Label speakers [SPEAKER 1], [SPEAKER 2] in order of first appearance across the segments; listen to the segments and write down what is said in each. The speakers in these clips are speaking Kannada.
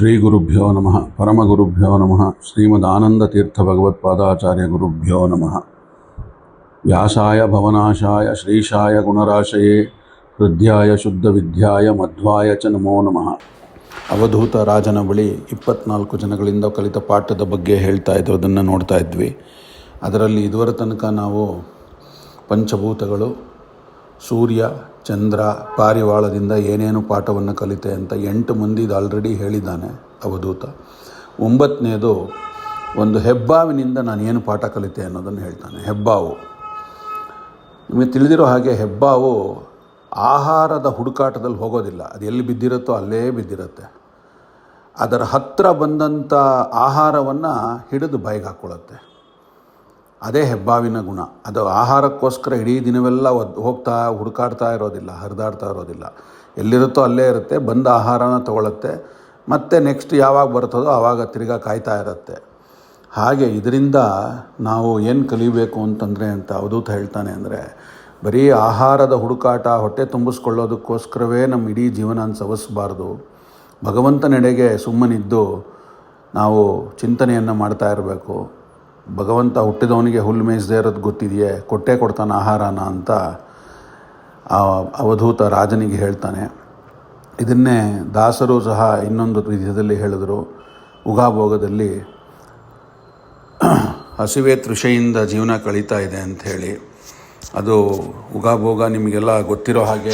[SPEAKER 1] ಶ್ರೀ ಗುರುಭ್ಯೋ ನಮಃ, ಪರಮಗುರುಭ್ಯೋ ನಮಃ ಶ್ರೀಮದಾನಂದತೀರ್ಥ ಭಗವತ್ಪಾದಾಚಾರ್ಯ ಗುರುಭ್ಯೋ ನಮಃ. ವ್ಯಾಸಾಯ ಭವನಾಶಾಯ, ಶ್ರೀಶಾಯ ಗುಣರಾಶಯೇ, ಹೃದಯಾಯ ಶುದ್ಧ ವಿದ್ಯಾಯ, ಮಧ್ವಾಯ ಚ ನಮೋ ನಮಃ. ಅವಧೂತ ರಾಜನ ಬಳಿ ಇಪ್ಪತ್ನಾಲ್ಕು ಜನಗಳಿಂದ ಕಲಿತ ಪಾಠದ ಬಗ್ಗೆ ಹೇಳ್ತಾ ಇದ್ದು ಅದನ್ನು ನೋಡ್ತಾ ಇದ್ವಿ. ಅದರಲ್ಲಿ ಇದುವರೆ ತನಕ ನಾವು ಪಂಚಭೂತಗಳು ಸೂರ್ಯ, ಚಂದ್ರ, ಪಾರಿವಾಳದಿಂದ ಏನೇನು ಪಾಠವನ್ನು ಕಲಿತೆ ಅಂತ ಎಂಟು ಮಂದಿದು ಆಲ್ರೆಡಿ ಹೇಳಿದ್ದಾನೆ ಅವಧೂತ. ಒಂಬತ್ತನೇದು ಒಂದು ಹೆಬ್ಬಾವಿನಿಂದ ನಾನು ಏನು ಪಾಠ ಕಲಿತೆ ಅನ್ನೋದನ್ನು ಹೇಳ್ತಾನೆ. ಹೆಬ್ಬಾವು. ನಿಮಗೆ ತಿಳಿದಿರೋ ಹಾಗೆ ಹೆಬ್ಬಾವು ಆಹಾರದ ಹುಡುಕಾಟದಲ್ಲಿ ಹೋಗೋದಿಲ್ಲ. ಅದು ಎಲ್ಲಿ ಬಿದ್ದಿರುತ್ತೋ ಅಲ್ಲೇ ಬಿದ್ದಿರುತ್ತೆ. ಅದರ ಹತ್ತಿರ ಬಂದಂಥ ಆಹಾರವನ್ನು ಹಿಡಿದು ಬಾಯಿಗೆ ಹಾಕ್ಕೊಳ್ಳುತ್ತೆ. ಅದೇ ಹೆಬ್ಬಾವಿನ ಗುಣ. ಅದು ಆಹಾರಕ್ಕೋಸ್ಕರ ಇಡೀ ದಿನವೆಲ್ಲ ಒದ್, ಹೋಗ್ತಾ, ಹುಡುಕಾಡ್ತಾ ಇರೋದಿಲ್ಲ, ಹರಿದಾಡ್ತಾ ಇರೋದಿಲ್ಲ. ಎಲ್ಲಿರುತ್ತೋ ಅಲ್ಲೇ ಇರುತ್ತೆ, ಬಂದ ಆಹಾರನ ತಗೊಳುತ್ತೆ, ಮತ್ತು ನೆಕ್ಸ್ಟ್ ಯಾವಾಗ ಬರ್ತದೋ ಆವಾಗ ತಿರ್ಗಾ ಕಾಯ್ತಾ ಇರುತ್ತೆ. ಹಾಗೆ ಇದರಿಂದ ನಾವು ಏನು ಕಲಿಬೇಕು ಅಂತಂದರೆ ಅಂತ ಅವಧೂತ ಹೇಳ್ತಾನೆ ಅಂದರೆ, ಬರೀ ಆಹಾರದ ಹುಡುಕಾಟ, ಹೊಟ್ಟೆ ತುಂಬಿಸ್ಕೊಳ್ಳೋದಕ್ಕೋಸ್ಕರವೇ ನಮ್ಮ ಇಡೀ ಜೀವನ ಸವಸಬಾರ್ದು. ಭಗವಂತನೆಡೆಗೆ ಸುಮ್ಮನಿದ್ದು ನಾವು ಚಿಂತನೆಯನ್ನು ಮಾಡ್ತಾ ಇರಬೇಕು. ಭಗವಂತ ಹುಟ್ಟಿದವನಿಗೆ ಹುಲ್ಲು ಮೇಯಿಸದೇ ಇರೋದು ಗೊತ್ತಿದೆಯೇ? ಕೊಟ್ಟೆ ಕೊಡ್ತಾನೆ ಆಹಾರನ ಅಂತ ಆ ಅವಧೂತ ರಾಜನಿಗೆ ಹೇಳ್ತಾನೆ. ಇದನ್ನೇ ದಾಸರು ಸಹ ಇನ್ನೊಂದು ವಿಧದಲ್ಲಿ ಹೇಳಿದರು. ಉಗಾಭೋಗದಲ್ಲಿ ಹಸಿವೆ ತೃಷೆಯಿಂದ ಜೀವನ ಕಳೀತಾ ಇದೆ ಅಂಥೇಳಿ ಅದು ಉಗಾಭೋಗ ನಿಮಗೆಲ್ಲ ಗೊತ್ತಿರೋ ಹಾಗೆ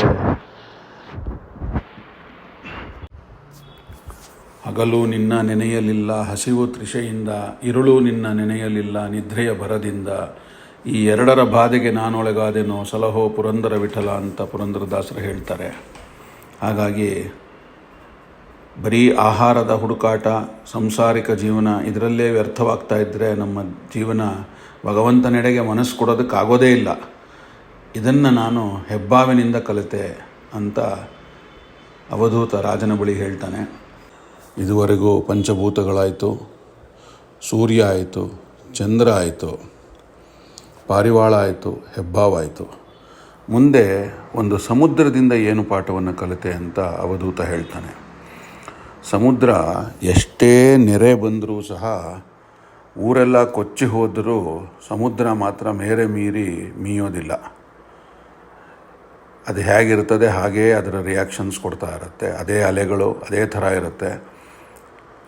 [SPEAKER 1] ಹಗಲು ನಿನ್ನ ನೆನೆಯಲಿಲ್ಲ, ಹಸಿವು ತ್ರಿಷೆಯಿಂದ ಇರುಳು ನಿನ್ನ ನೆನೆಯಲಿಲ್ಲ, ನಿದ್ರೆಯ ಭರದಿಂದ. ಈ ಎರಡರ ಬಾಧೆಗೆ ನಾನೊಳಗಾದೆನೋ, ಸಲಹೋ ಪುರಂದರ ವಿಠಲ ಅಂತ ಪುರಂದರದಾಸರು ಹೇಳ್ತಾರೆ. ಹಾಗಾಗಿ, ಬರೀ ಆಹಾರದ ಹುಡುಕಾಟ, ಸಂಸಾರಿಕ ಜೀವನ, ಇದರಲ್ಲೇ ವ್ಯರ್ಥವಾಗ್ತಾ ಇದ್ದರೆ ನಮ್ಮ ಜೀವನ ಭಗವಂತನೆಡೆಗೆ ಮನಸ್ಸು ಕೊಡೋದಕ್ಕಾಗೋದೇ ಇಲ್ಲ. ಇದನ್ನು ನಾನು ಹೆಬ್ಬಾವಿನಿಂದ ಕಲಿತೆ ಅಂತ ಅವಧೂತ ರಾಜನ ಬಳಿ ಹೇಳ್ತಾನೆ. ಇದುವರೆಗೂ ಪಂಚಭೂತಗಳಾಯಿತು, ಸೂರ್ಯ ಆಯಿತು, ಚಂದ್ರ ಆಯಿತು, ಪಾರಿವಾಳ ಆಯಿತು ಹೆಬ್ಬಾವಾಯಿತು ಮುಂದೆ ಒಂದು ಸಮುದ್ರದಿಂದ ಏನು ಪಾಠವನ್ನು ಕಲಿತೆ ಅಂತ ಅವಧೂತ ಹೇಳ್ತಾನೆ. ಸಮುದ್ರ ಎಷ್ಟೇ ನೆರೆ ಬಂದರೂ ಸಹ ಊರೆಲ್ಲ ಕೊಚ್ಚಿ ಹೋದರೂ ಸಮುದ್ರ ಮಾತ್ರ ಮೇರೆ ಮೀರಿ ಮೀಯೋದಿಲ್ಲ. ಅದು ಹೇಗಿರ್ತದೆ ಹಾಗೇ ಅದರ ರಿಯಾಕ್ಷನ್ಸ್ ಕೊಡ್ತಾ ಇರುತ್ತೆ. ಅದೇ ಅಲೆಗಳು, ಅದೇ ಥರ ಇರುತ್ತೆ.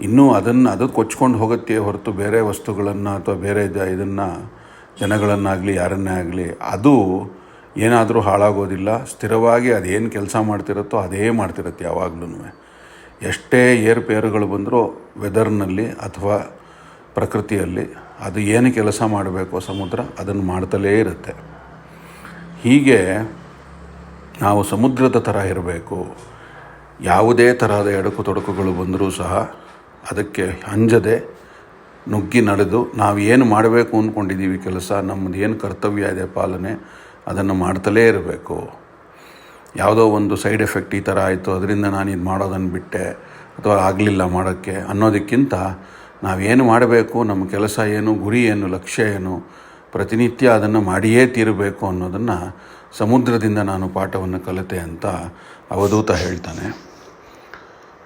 [SPEAKER 1] ಇನ್ನೂ ಅದನ್ನು, ಅದು ಕೊಚ್ಕೊಂಡು ಹೋಗುತ್ತೆ ಹೊರತು ಬೇರೆ ವಸ್ತುಗಳನ್ನು ಅಥವಾ ಬೇರೆ ಇದನ್ನು ಜನಗಳನ್ನಾಗಲಿ, ಯಾರನ್ನೇ ಆಗಲಿ, ಅದು ಏನಾದರೂ ಹಾಳಾಗೋದಿಲ್ಲ. ಸ್ಥಿರವಾಗಿ ಅದೇನು ಕೆಲಸ ಮಾಡ್ತಿರುತ್ತೋ ಅದೇ ಮಾಡ್ತಿರುತ್ತೆ ಯಾವಾಗ್ಲೂ ಎಷ್ಟೇ ಏರುಪೇರುಗಳು ಬಂದರೂ ವೆದರ್ನಲ್ಲಿ ಅಥವಾ ಪ್ರಕೃತಿಯಲ್ಲಿ ಅದು ಏನು ಕೆಲಸ ಮಾಡಬೇಕು ಸಮುದ್ರ ಅದನ್ನು ಮಾಡ್ತಲೇ ಇರುತ್ತೆ. ಹೀಗೆ ನಾವು ಸಮುದ್ರದ ಥರ ಇರಬೇಕು. ಯಾವುದೇ ತರಹದ ಎಡಕು ತೊಡಕುಗಳು ಬಂದರೂ ಸಹ ಅದಕ್ಕೆ ಅಂಜದೆ ನುಗ್ಗಿ ನಡೆದು ನಾವು ಏನು ಮಾಡಬೇಕು ಅಂದ್ಕೊಂಡಿದ್ದೀವಿ ಕೆಲಸ ನಮ್ಮದು ಏನು ಕರ್ತವ್ಯ ಇದೆ ಪಾಲನೆ, ಅದನ್ನು ಮಾಡ್ತಲೇ ಇರಬೇಕು. ಯಾವುದೋ ಒಂದು ಸೈಡ್ ಎಫೆಕ್ಟ್ ಈ ಥರ ಆಯಿತು, ಅದರಿಂದ ನಾನು ಇದು ಮಾಡೋದನ್ನು ಬಿಟ್ಟೆ, ಅಥವಾ ಆಗಲಿಲ್ಲ ಮಾಡೋಕ್ಕೆ ಅನ್ನೋದಕ್ಕಿಂತ ನಾವೇನು ಮಾಡಬೇಕು, ನಮ್ಮ ಕೆಲಸ ಏನು, ಗುರಿ ಏನು, ಲಕ್ಷ್ಯ ಏನು, ಪ್ರತಿನಿತ್ಯ ಅದನ್ನು ಮಾಡಿಯೇ ತೀರಬೇಕು ಅನ್ನೋದನ್ನು ಸಮುದ್ರದಿಂದ ನಾನು ಪಾಠವನ್ನು ಕಲಿತೆ ಅಂತ ಅವಧೂತ ಹೇಳ್ತಾನೆ.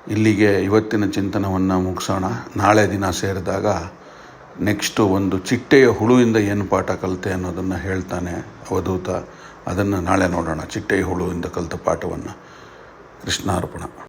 [SPEAKER 1] ಇಲ್ಲಿಗೆ ಇವತ್ತಿನ ಚಿಂತನವನ್ನು ಮುಗಿಸೋಣ. ನಾಳೆ ದಿನ ಸೇರಿದಾಗ ನೆಕ್ಸ್ಟು ಒಂದು ಚಿಟ್ಟೆಯ ಹುಳುವಿಂದ ಏನು ಪಾಠ ಕಲಿತೆ ಅನ್ನೋದನ್ನು ಹೇಳ್ತಾನೆ ಅವಧೂತ. ಅದನ್ನು ನಾಳೆ ನೋಡೋಣ, ಚಿಟ್ಟೆಯ ಹುಳುವಿಂದ ಕಲಿತ ಪಾಠವನ್ನು. ಕೃಷ್ಣಾರ್ಪಣ.